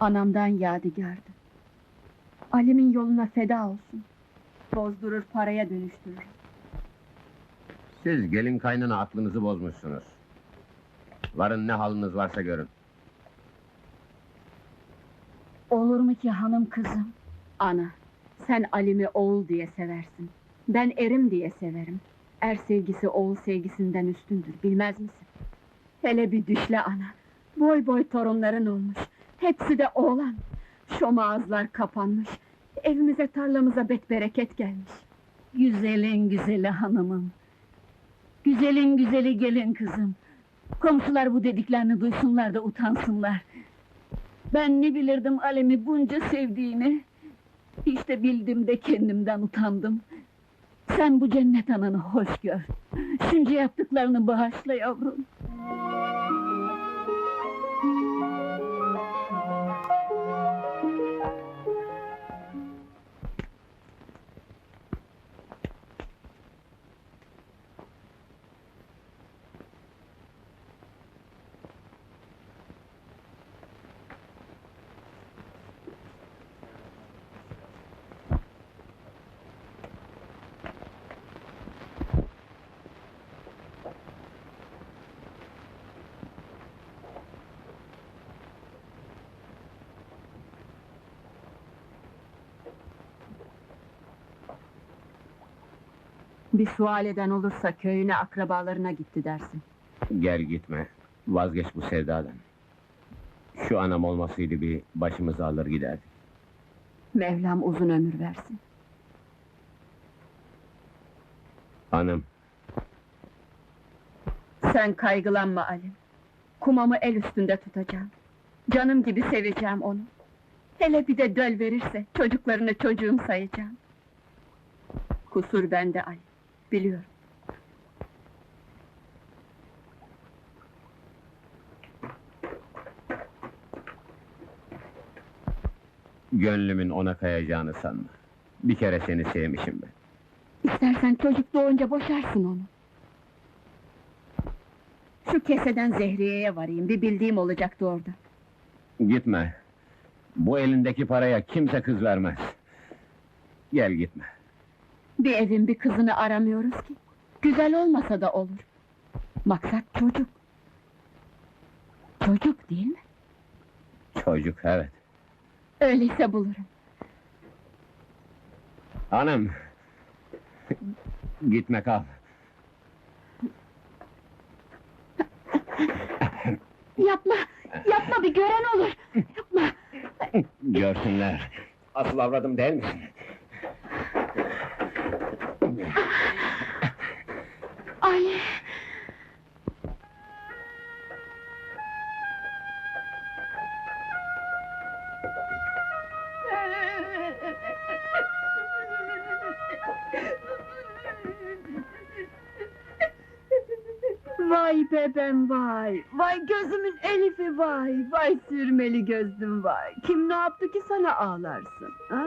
Anamdan yadigardı. Ali'min yoluna feda olsun. Bozdurur paraya dönüştürür. Siz gelin kaynana aklınızı bozmuşsunuz. Varın ne haliniz varsa görün. Olur mu ki hanım kızım? Ana, sen Ali'mi oğul diye seversin. Ben erim diye severim. Er sevgisi oğul sevgisinden üstündür, bilmez misin? Hele bir düşle ana. Boy boy torunların olmuş. Hepsi de oğlan. Şom ağızlar kapanmış. Evimize tarlamıza bet bereket gelmiş. Güzelin güzeli hanımım. Güzelin güzeli gelin kızım. Komşular bu dediklerini duysunlar da utansınlar. Ben ne bilirdim Alem'i bunca sevdiğini. İşte bildim de kendimden utandım. Sen bu cennet ananı hoş gör. Şunca yaptıklarını bağışla yavrum. Bir sual eden olursa köyüne akrabalarına gitti dersin. Gel gitme, vazgeç bu sevdadan. Şu anam olmasaydı bir başımızı alır giderdik. Mevlam uzun ömür versin. Hanım, Sen kaygılanma Ali. Kumamı el üstünde tutacağım. Canım gibi seveceğim onu. Hele bir de döl verirse çocuklarını çocuğum sayacağım. Kusur bende Ali, biliyorum. gönlümün ona kayacağını sanma. Bir kere seni sevmişim ben. İstersen çocuk doğunca boşarsın onu. Şu keseden Zehriye'ye varayım, bir bildiğim olacaktı orada. Gitme. Bu elindeki paraya kimse kız vermez. Gel gitme. Bir evin bir kızını aramıyoruz ki. Güzel olmasa da olur. Maksat çocuk. Çocuk değil mi? Çocuk, evet. Öyleyse bulurum. Hanım! Gitme kal. Yapma, yapma bir gören olur. Yapma. Görsünler. Asıl avradım değil misin? Vay bebem vay, vay gözümün elifi vay, vay sürmeli gözlüm vay. Kim ne yaptı ki sana ağlarsın? Ha?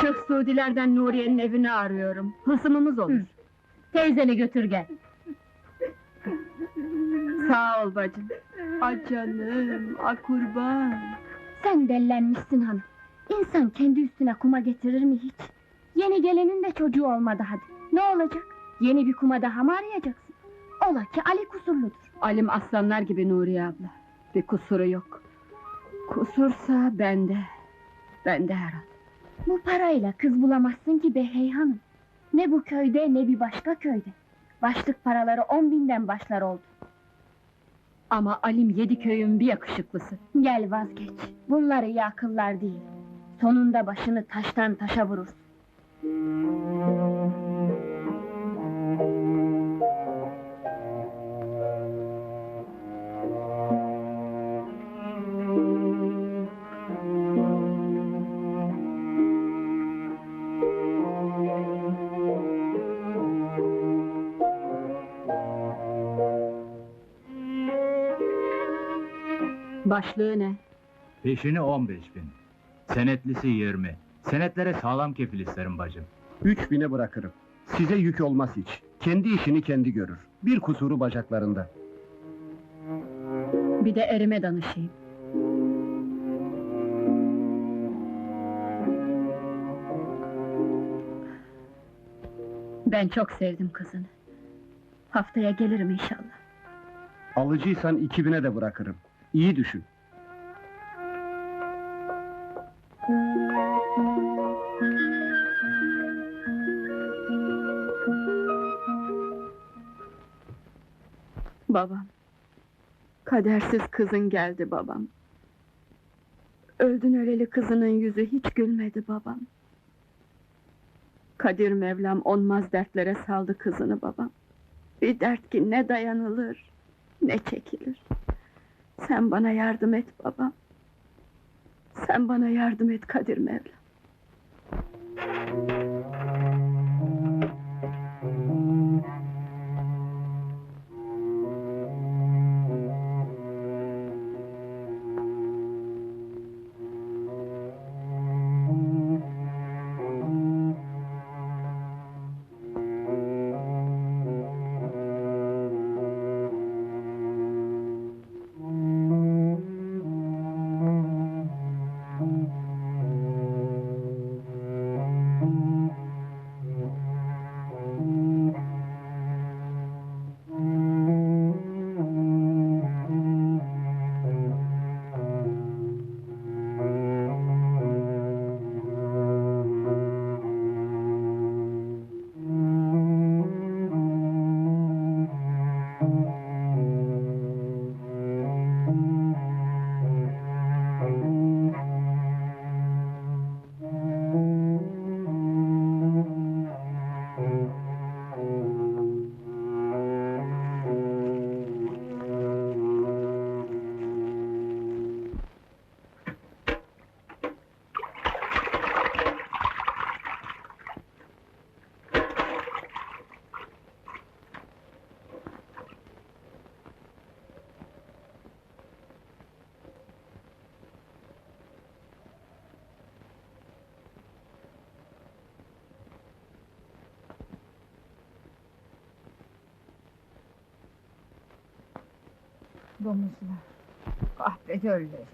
Şık Suudilerden Nuriye'nin evini arıyorum. Hısımımız olur. Teyzeni götür gel. Sağ ol bacım. A canım, a kurban. Sen dellenmişsin hanım. İnsan kendi üstüne kuma getirir mi hiç? Yeni gelenin de çocuğu olmadı hadi. Ne olacak? Yeni bir kuma daha mı arayacaksın? Ola ki Ali kusurludur. Alim aslanlar gibi Nuriye abla. Bir kusuru yok. Kusursa bende. Bende herhal. Bu parayla kız bulamazsın ki be hanım. Ne bu köyde ne bir başka köyde. Başlık paraları on binden başlar oldu. Ama Alim yedi köyün bir yakışıklısı. Gel vazgeç. Bunlar iyi akıllar değil. Sonunda başını taştan taşa vurursun. Başlığı ne? Peşini 15 bin. Senetlisi 20. Senetlere sağlam kefil isterim bacım. Üç bine bırakırım. Size yük olmaz hiç. Kendi işini kendi görür. Bir kusuru bacaklarında. Bir de erime danışayım. Ben çok sevdim kızını. Haftaya gelirim inşallah. Alıcıysan 2000'e de bırakırım. İyi düşün. Babam. Kadersiz kızın geldi babam. Öldün öleli kızının yüzü hiç gülmedi babam. Kadir Mevlam onmaz dertlere saldı kızını babam. Bir dert ki ne dayanılır, ne çekilir. Sen bana yardım et babam. Sen bana yardım et Kadir Mevlam. Domuzlar. Kahpedörleri.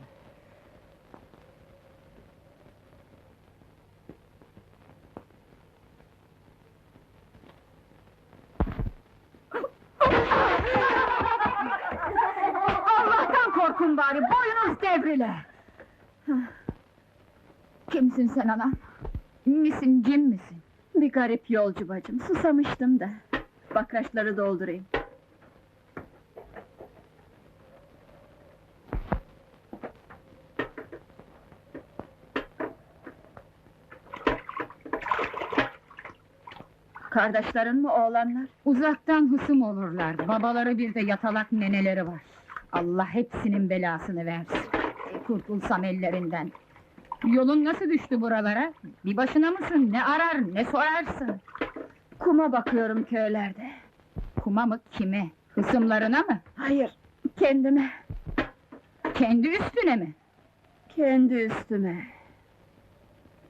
Allah'tan korkun bari, boyunuz devrile! Kimsin sen anam? Misin, cin misin? Bir garip yolcu bacım, susamıştım da. Bakraçları doldurayım. Kardeşlerin mi oğlanlar? Uzaktan hısım olurlar, babaları bir de yatalak neneleri var. Allah hepsinin belasını versin. Kurtulsam ellerinden. Yolun nasıl düştü buralara? Bir başına mısın? Ne arar, ne sorarsın? Kuma bakıyorum köylerde. Kuma mı, kime? Hısımlarına mı? Hayır, kendime, Kendi üstüne mi? kendi üstüme.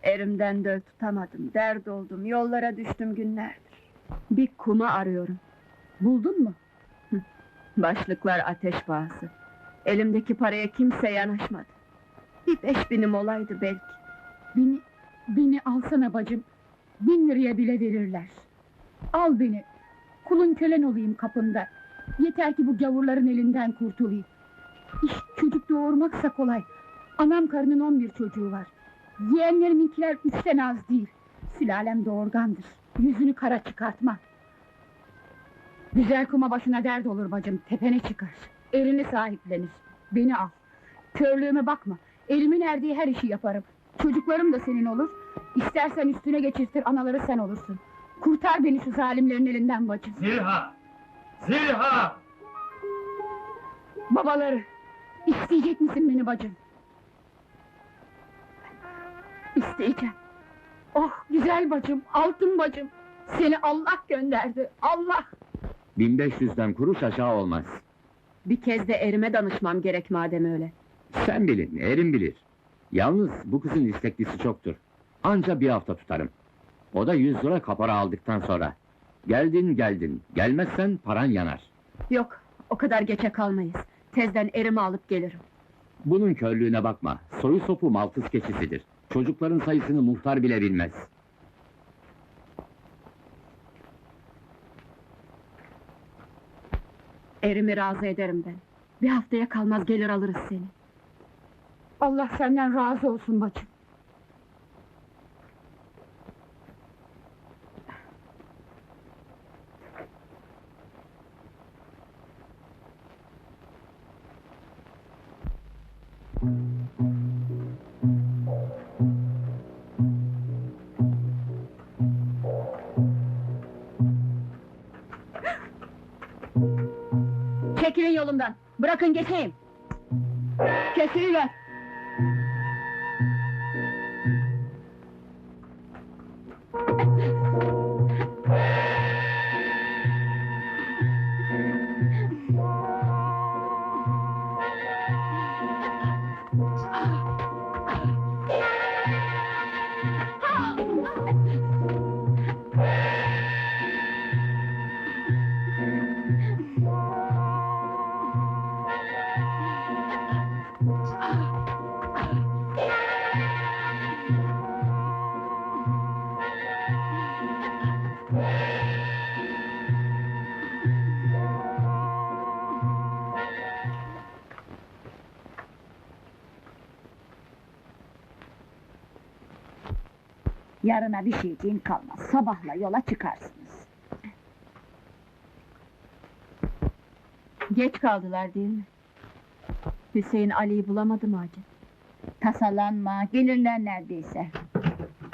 Erimden döl tutamadım, dert oldum, yollara düştüm günlerdir. Bir kuma arıyorum. Buldun mu? Başlıklar ateş pahası. Elimdeki paraya kimse yanaşmadı. Bir beş binim olaydı belki. Beni, beni alsana bacım. Bin liraya bile verirler. Al beni. Kulun kölen olayım kapında. Yeter ki bu gavurların elinden kurtulayım. İş çocuk doğurmaksa kolay. Anam karının on bir çocuğu var. Yeğenleriminkiler üçten az değil. Sülalem doğurgandır. Yüzünü kara çıkartma. Güzel kuma başına dert olur bacım, tepene çıkar. Elini sahiplenir. Beni al. Körlüğüme bakma. Elimin erdiği her işi yaparım. Çocuklarım da senin olur. İstersen üstüne geçirtir, anaları sen olursun. Kurtar beni şu zalimlerin elinden bacım. Zilha! Zilha! Babaları, isteyecek misin beni bacım? İsteyeceğim. Oh güzel bacım, altın bacım. Seni Allah gönderdi, Allah! 1500'den kuruş aşağı olmaz. Bir kez de erime danışmam gerek madem öyle. Sen bilin, erim bilir. Yalnız bu kızın isteklisi çoktur. Anca bir hafta tutarım. O da 100 lira kapara aldıktan sonra. Geldin geldin, gelmezsen paran yanar. Yok, o kadar geçe kalmayız. Tezden erimi alıp gelirim. Bunun körlüğüne bakma. Soyu sopu Maltız keçisidir. Çocukların sayısını muhtar bile bilmez. Erimi razı ederim ben. Bir haftaya kalmaz gelir alırız seni. Allah senden razı olsun bacım. Çekilin yolumdan. Bırakın geçeyim. Kesiliver. Yarına bir şeyciğin kalmaz. Sabahla yola çıkarsınız. Geç kaldılar değil mi? Hüseyin Ali'yi bulamadı mı acı? Tasalanma, gelirler neredeyse.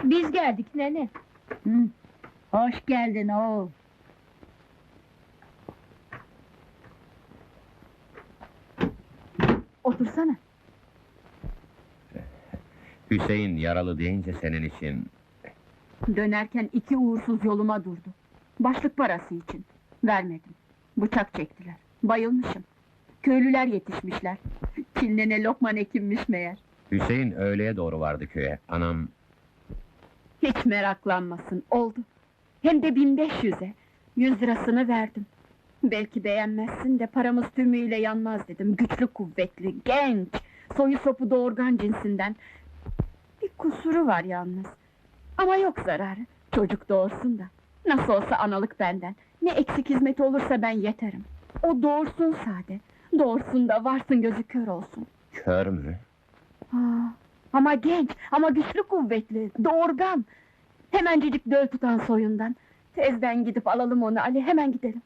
Biz geldik nene. Hı. Hoş geldin oğul. Otursana. Hüseyin yaralı deyince senin için... Dönerken iki uğursuz yoluma durdu. Başlık parası için. Vermedim. Bıçak çektiler. Bayılmışım. Köylüler yetişmişler. Çinlene lokman ekinmiş meğer. Hüseyin öğleye doğru vardı köye. Anam Hiç meraklanmasın, oldu. Hem de 1500'e. Yüz lirasını verdim. Belki beğenmezsin de paramız tümüyle yanmaz dedim. Güçlü kuvvetli, genç, soyu sopu doğurgan cinsinden. Bir kusuru var yalnız. Ama yok zararı. Çocuk doğursun da. Nasıl olsa analık benden. Ne eksik hizmeti olursa ben yeterim. O doğursun sade. Doğursun da varsın gözü kör olsun. kör mü? Ha, ama genç, ama güçlü kuvvetli, doğurgan. Hemencecik döl tutan soyundan. Tezden gidip alalım onu Ali, hemen gidelim.